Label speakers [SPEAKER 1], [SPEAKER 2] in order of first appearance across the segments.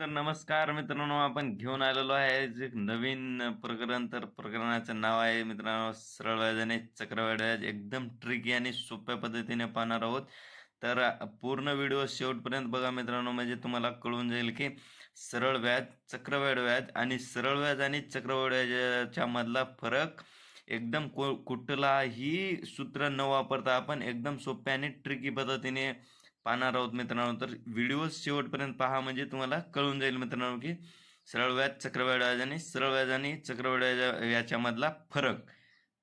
[SPEAKER 1] तर नमस्कार मित्रांनो आपण घेऊन आलेलो आहे. जे नवीन प्रकरण तर प्रकरणाचं नाव आहे मित्रांनो सरळ व्याजाने चक्रवाढ व्याज एकदम ट्रिकी आणि सोप्या पद्धतीने पाहणार आहोत. तर पूर्ण व्हिडिओ शेवटपर्यंत बघा मित्रांनो म्हणजे तुम्हाला कळून जाईल की सरळ व्याज चक्रवाढ व्याज आणि सरळ व्याज आणि चक्रवाढ व्याजाच्या मधला फरक एकदम को कुठलाही सूत्र न वापरता आपण एकदम सोप्या आणि ट्रिकी पद्धतीने पाहणार आहोत मित्रांनो. तर व्हिडिओ शेवटपर्यंत पहा म्हणजे तुम्हाला कळून जाईल मित्रांनो की सरळ व्याज चक्रवाढ व्याज आणि सरळ व्याज आणि चक्रवाढ व्याज याच्यामधला फरक.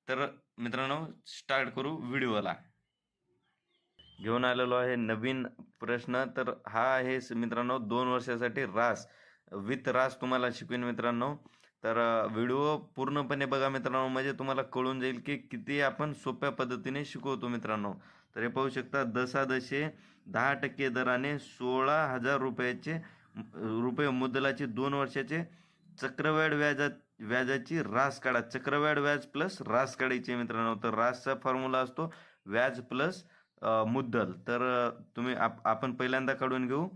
[SPEAKER 1] तर मित्रांनो स्टार्ट करू व्हिडिओला. घेऊन आलेलो आहे नवीन प्रश्न. तर हा आहे मित्रांनो दोन वर्षासाठी रास विथ रास तुम्हाला शिकवेन मित्रांनो. तर व्हिडिओ पूर्णपणे बघा मित्रांनो म्हणजे तुम्हाला कळून जाईल की किती आपण सोप्या पद्धतीने शिकवतो मित्रांनो. तर हे पाहू शकता दसादशे दहा टक्के दराने सोळा हजार रुपयाचे रुपये मुद्दलाचे दोन वर्षाचे चक्रवाढ व्याजात व्याजाची रास काढा. चक्रवाढ व्याज प्लस रास काढायची मित्रांनो. तर रासचा फॉर्म्युला असतो व्याज प्लस मुद्दल. तर तुम्ही आप आपण पहिल्यांदा काढून घेऊ.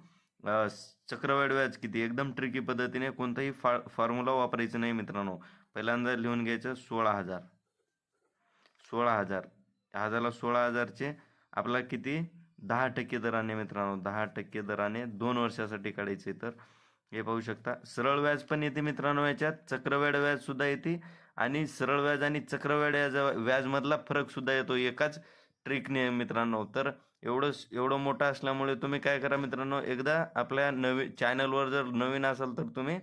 [SPEAKER 1] चक्रवाढ व्याज किती? एकदम ट्रिकी पद्धतीने कोणताही फा फॉर्म्युला वापरायचं नाही मित्रांनो. पहिल्यांदा लिहून घ्यायचं सोळा हजार. सोळा हजार. ह्या झाला सोळा हजारचे आपला किती? दहा टक्के दराने मित्रांनो दहा टक्के दराने दोन वर्षासाठी काढायचे तर. हे पाहू शकता. सरळ व्याज पण येते मित्रांनो याच्यात. चक्रवाढ व्याज सुद्धा येते. आणि सरळ व्याज आणि चक्रवाढ व्याज व्याजमधला फरक सुद्धा येतो. एकाच ट्रिकने मित्रांनो. तर एवढं एवढं मोठं असल्यामुळे तुम्ही काय करा मित्रांनो एकदा आपल्या नवी चॅनलवर जर नवीन असाल तर तुम्ही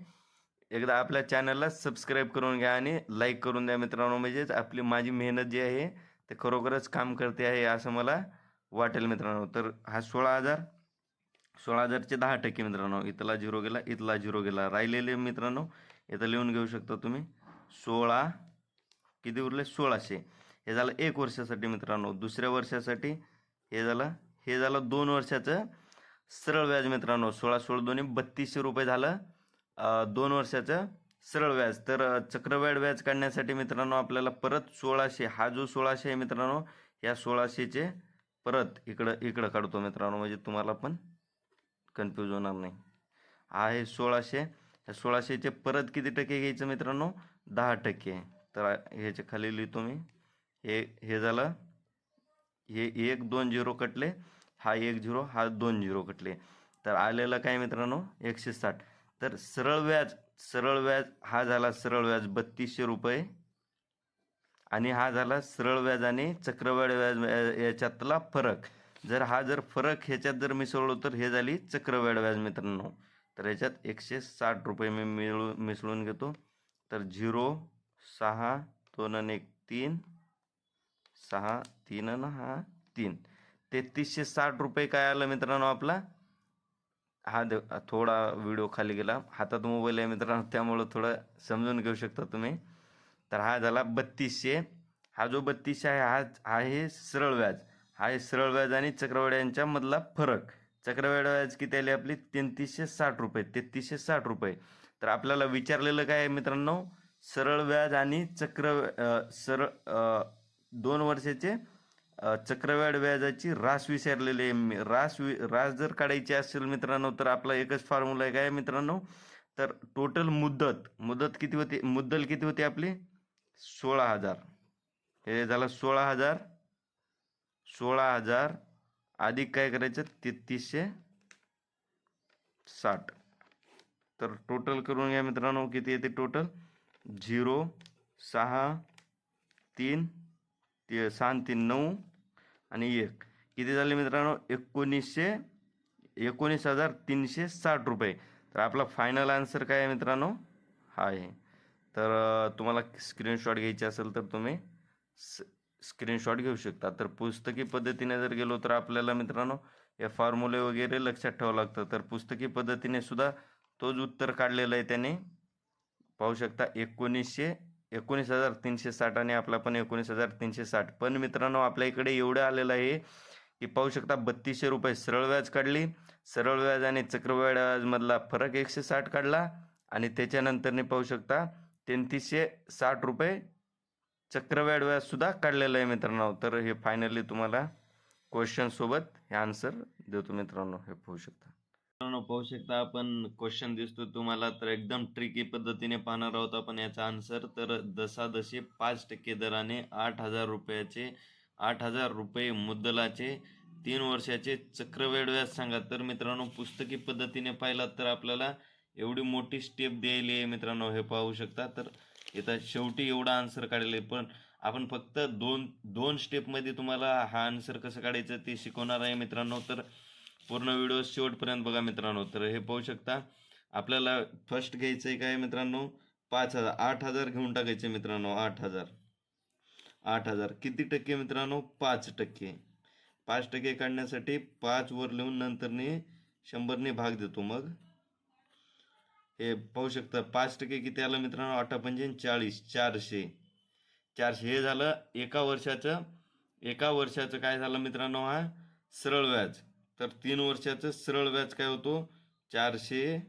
[SPEAKER 1] एकदा आपल्या चॅनलला सबस्क्राईब करून घ्या आणि लाईक करून द्या मित्रांनो. म्हणजेच आपली माझी मेहनत जी आहे ते खरोखरच काम करते आहे असं मला वाटेल मित्रांनो. तर हा सोळा हजार सोळा हजारचे दहा टक्के मित्रांनो. इथला झिरो गेला इथला झिरो गेला. राहिलेले मित्रांनो इथं लिहून घेऊ शकता तुम्ही. सोळा किती उरले? सोळाशे. हे झालं एक वर्षासाठी मित्रांनो. दुसऱ्या वर्षासाठी हे झालं हे झालं दोन वर्षाचं सरळ व्याज मित्रांनो. सोळा सोळा दोन्ही बत्तीसशे रुपये झालं. दोन वर्षाचं सरळ व्याज. तर चक्रवाढ व्याज काढण्यासाठी मित्रांनो आपल्याला परत सोळाशे हा जो सोळाशे आहे मित्रांनो या सोळाशेचे परत इकडं इकडं काढतो मित्रांनो म्हणजे तुम्हाला पण कन्फ्यूज होणार नाही. हा आहे सोळाशे. या सोळाशेचे परत किती टक्के घ्यायचं मित्रांनो? दहा टक्के. तर ह्याच्या खाली लिहितो मी. हे हे झालं. हे एक दोन झिरो कटले. हा एक झिरो हा दोन झिरो कटले. तर आलेलं काय मित्रांनो? एकशे साठ. तर सरळ व्याज सरळ व्याज हा झाला सरळ व्याज बत्तीसशे रुपये. आणि हा झाला सरळ व्याज आणि चक्रवाढ व्याज या- याच्यातला फरक. जर हा जर फरक ह्याच्यात जर मिसळलो तर हे झाली चक्रवाढ व्याज मित्रांनो. तर याच्यात एकशे साठ रुपये मी मिळू मिसळून घेतो. तर झिरो सहा दोन आणि एक तीन. सहा तीन आणि हा तीन. तेहतीसशे साठ रुपये काय आलं मित्रांनो आपला? हा दे थोडा व्हिडिओ खाली गेला. हातात मोबाईल आहे मित्रांनो त्यामुळं थोडं समजून घेऊ शकता तुम्ही. तर हा झाला बत्तीसशे. हा जो बत्तीसशे आहे हा हा आहे सरळ व्याज. हा आहे सरळ व्याज आणि चक्रवाढ यांच्यामधला फरक. चक्रवाढ व्याज किती आली आपली? तेहतीसशे साठ रुपये. तेहतीसशे साठ रुपये. तर आपल्याला विचारलेलं काय आहे मित्रांनो? सरळ व्याज आणि चक्र सरळ दोन वर्षाचे अ, चक्रवाढ व्याजाची रास विचारलेली आहे मी. रास वि रास जर काढायची असेल मित्रांनो तर आपला एकच फॉर्म्युला आहे काय मित्रांनो? तर टोटल मुदत. मुदत किती होती? मुद्दल किती होती आपली? सोळा हजार. हे झालं सोळा हजार. सोळा हजार अधिक काय करायचं? तेहतीसशे साठ. तर टोटल करून घ्या मित्रांनो किती येते टोटल झिरो सहा तीन ते सहा तीन नऊ आणि एक. किती झाले मित्रांनो? एकोणीसशे एकोणीस हजार तीनशे साठ रुपये. तर आपला फायनल आन्सर काय आहे मित्रांनो? हा आहे. तर तुम्हाला स्क्रीनशॉट घ्यायची असेल तर तुम्ही स्क्रीनशॉट घेऊ शकता. तर पुस्तकी पद्धतीने जर गेलो तर आपल्याला मित्रांनो हे फॉर्म्युले वगैरे लक्षात ठेवावं लागतं. तर पुस्तकी पद्धतीने सुद्धा तोच उत्तर काढलेलं आहे त्याने. पाहू शकता एकोणीसशे एकोणीस हजार तीनशे साठ आणि आपला पण एकोणीस हजार तीनशे साठ. पण मित्रांनो आपल्या इकडे एवढं आलेलं आहे की पाहू शकता बत्तीसशे रुपये सरळ व्याज काढली. सरळ व्याज आणि चक्रवाढ व्याजमधला फरक एकशे साठ काढला आणि त्याच्यानंतरने पाहू शकता तेहतीसशे साठ रुपये चक्रवाढ व्याजसुद्धा काढलेलं आहे मित्रांनो. तर हे फायनली तुम्हाला क्वेश्चनसोबत हे आन्सर देतो मित्रांनो. हे पाहू शकता. मित्रांनो पाहू शकता आपण क्वेश्चन दिसतो तुम्हाला. तर एकदम ट्रिकी पद्धतीने पाहणार आहोत आपण याचा आन्सर तर दशादशी पाच टक्के दराने आठ हजार रुपयाचे आठ हजार रुपये मुद्दलाचे तीन वर्षाचे चक्रवेळ व्याज सांगा. तर मित्रांनो पुस्तकी पद्धतीने पाहिलात तर आपल्याला एवढी मोठी स्टेप द्यायली आहे मित्रांनो हे पाहू शकता. तर इथं शेवटी एवढा आन्सर काढलेला आहे. पण आपण फक्त दोन दोन स्टेपमध्ये तुम्हाला हा आन्सर कसं काढायचं ते शिकवणार आहे मित्रांनो. तर पूर्ण व्हिडिओ शेवटपर्यंत बघा मित्रांनो. तर हे पाहू शकता. आपल्याला फर्स्ट घ्यायचं आहे काय मित्रांनो? पाच हजार. आठ हजार घेऊन टाकायचे मित्रांनो. आठ हजार. आठ हजार. किती टक्के मित्रांनो? पाच टक्के. पाच टक्के काढण्यासाठी पाच वर लिहून नंतरने शंभरने भाग देतो मग. हे पाहू शकता पाच टक्के किती आलं मित्रांनो? अठरा पंचे म्हणजे चाळीस चारशे. चारशे हे झालं एका वर्षाचं. एका वर्षाचं काय झालं मित्रांनो हा? सरळ व्याज. तर तीन वर्षाचं सरळ व्याज काय होतो? चारशे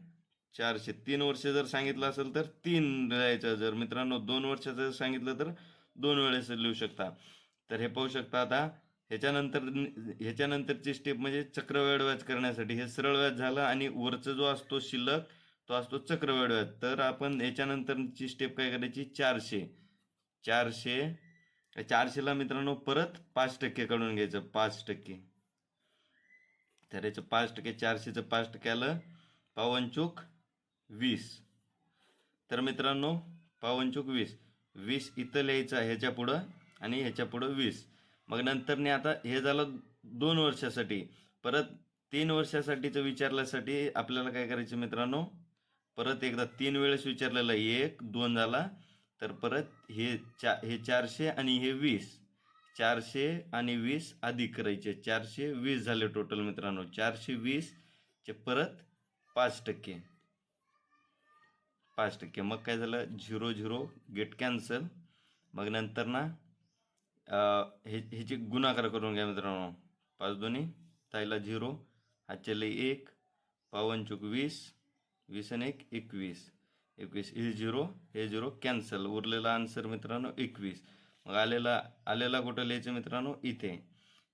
[SPEAKER 1] चारशे. तीन वर्ष जर सांगितलं असेल तर तीन द्यायचं. जर मित्रांनो दोन वर्षाचं जर सांगितलं तर दोन वेळेस लिहू शकता. तर हे पाहू शकता आता ह्याच्यानंतर ह्याच्यानंतरची स्टेप म्हणजे चक्रव्याढ व्याज करण्यासाठी. हे सरळ व्याज झालं आणि वरचं जो असतो शिल्लक तो असतो चक्रवाढ. व्याज तर आपण याच्यानंतरची स्टेप काय करायची? चारशे. चारशे. चारशेला मित्रांनो परत पाच टक्के काढून घ्यायचं. पाच टक्के. तर याचं पाच टक्के चारशेचं पाच टक्के आलं. पावनचूक वीस. तर मित्रांनो पावनचूक वीस. वीस इथं लिहायचं ह्याच्या पुढं आणि ह्याच्या पुढं वीस. मग नंतरने आता हे झालं दोन वर्षासाठी. परत तीन वर्षासाठीचं विचारल्यासाठी आपल्याला काय करायचं मित्रांनो? परत एकदा तीन वेळेस विचारलेलं एक दोन झाला. तर परत हे चा हे चारशे आणि हे वीस. चारशे आणि वीस अधिक करायचे. चारशे वीस झाले टोटल मित्रांनो. चारशे वीसचे परत पाच टक्के. पाच टक्के. मग काय झालं? झिरो झिरो गेट कॅन्सल मग नंतर ना हे ह्याचे गुणाकार करून घ्या मित्रांनो. पाच दोन्ही. ताईला झिरो. हातच्याला एक. पावन चुक वीस. वीस आणि एक एकवीस. एकवीस हे झिरो हे झिरो कॅन्सल. उरलेला आन्सर मित्रांनो एकवीस. मग आलेला आलेला कुठं लिहायचं मित्रांनो? इथे.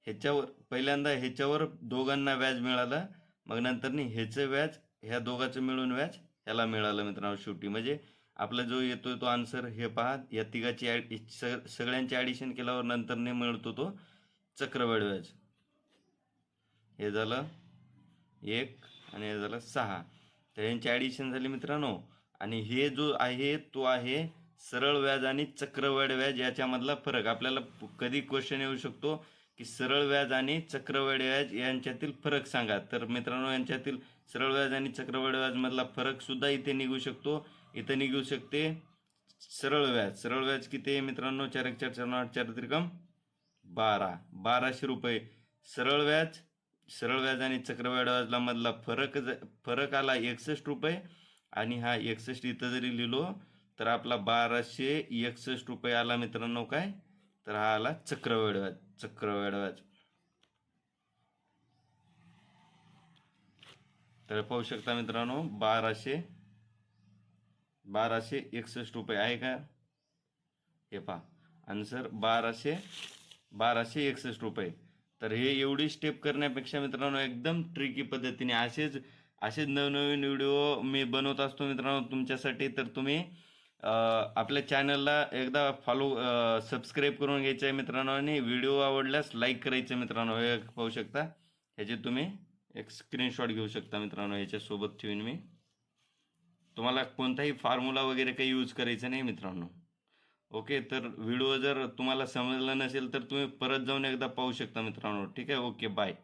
[SPEAKER 1] ह्याच्यावर पहिल्यांदा ह्याच्यावर दोघांना व्याज मिळालं. मग नंतरनी ह्याचं व्याज ह्या दोघांचं मिळून व्याज ह्याला मिळालं मित्रांनो शेवटी. म्हणजे आपला जो येतोय तो आन्सर हे पहा. या तिघाची ॲड स सगळ्यांची ॲडिशन केल्यावर नंतरने मिळतो तो चक्रवाढ व्याज. हे झालं एक आणि हे झालं सहा. तर यांची ॲडिशन झाली मित्रांनो. आणि हे जो आहे तो आहे सरळ व्याज आणि चक्रवाढ व्याज याच्यामधला फरक. आपल्याला कधी क्वेश्चन येऊ शकतो की सरळ व्याज आणि चक्रवाढ व्याज यांच्यातील फरक सांगा. तर मित्रांनो यांच्यातील सरळ व्याज आणि चक्रवाढ व्याजमधला फरक सुद्धा इथे निघू शकतो. इथं निघू शकते सरळ व्याज. सरळ व्याज किती आहे मित्रांनो? चार एक चार चार आठ चार त्रिकम बारा. बाराशे रुपये. सरळ व्याज सरळ व्याज आणि चक्रवाढ व्याजामधला फरक ज- फरक आला एकसष्ट रुपये आणि हा एकसष्ट इथं जरी लिहिलो तर आपला बाराशे एकसष्ट रुपये आला मित्रांनो काय? तर हा आला चक्रवाढ व्याज चक्रवाढ व्याज. तर पाहू शकता मित्रांनो बाराशे बाराशे एकसष्ट रुपये आहे का? हे पहा. आन्सर बाराशे बाराशे एकसष्ट रुपये. तर हे एवढी स्टेप करण्यापेक्षा मित्रांनो एकदम ट्रिकी पद्धतीने असेच असेच नवनवीन व्हिडिओ मी बनवत असतो मित्रांनो तुमच्यासाठी. तर तुम्ही आपल्या चॅनलला एकदा फॉलो सबस्क्राईब करून घ्यायचं आहे मित्रांनो आणि व्हिडिओ आवडल्यास लाईक करायचं मित्रांनो. हे पाहू शकता. ह्याचे तुम्ही एक स्क्रीनशॉट घेऊ शकता मित्रांनो. याच्यासोबत ठेवून मी. तुम्हाला कोणताही फॉर्म्युला वगैरे काही यूज करायचं नाही मित्रांनो. ओके तर व्हिडिओ जर तुम्हाला समजला नसेल तर तुम्ही परत जाऊन एकदा पाहू शकता मित्रांनो. ठीक आहे? Okay bye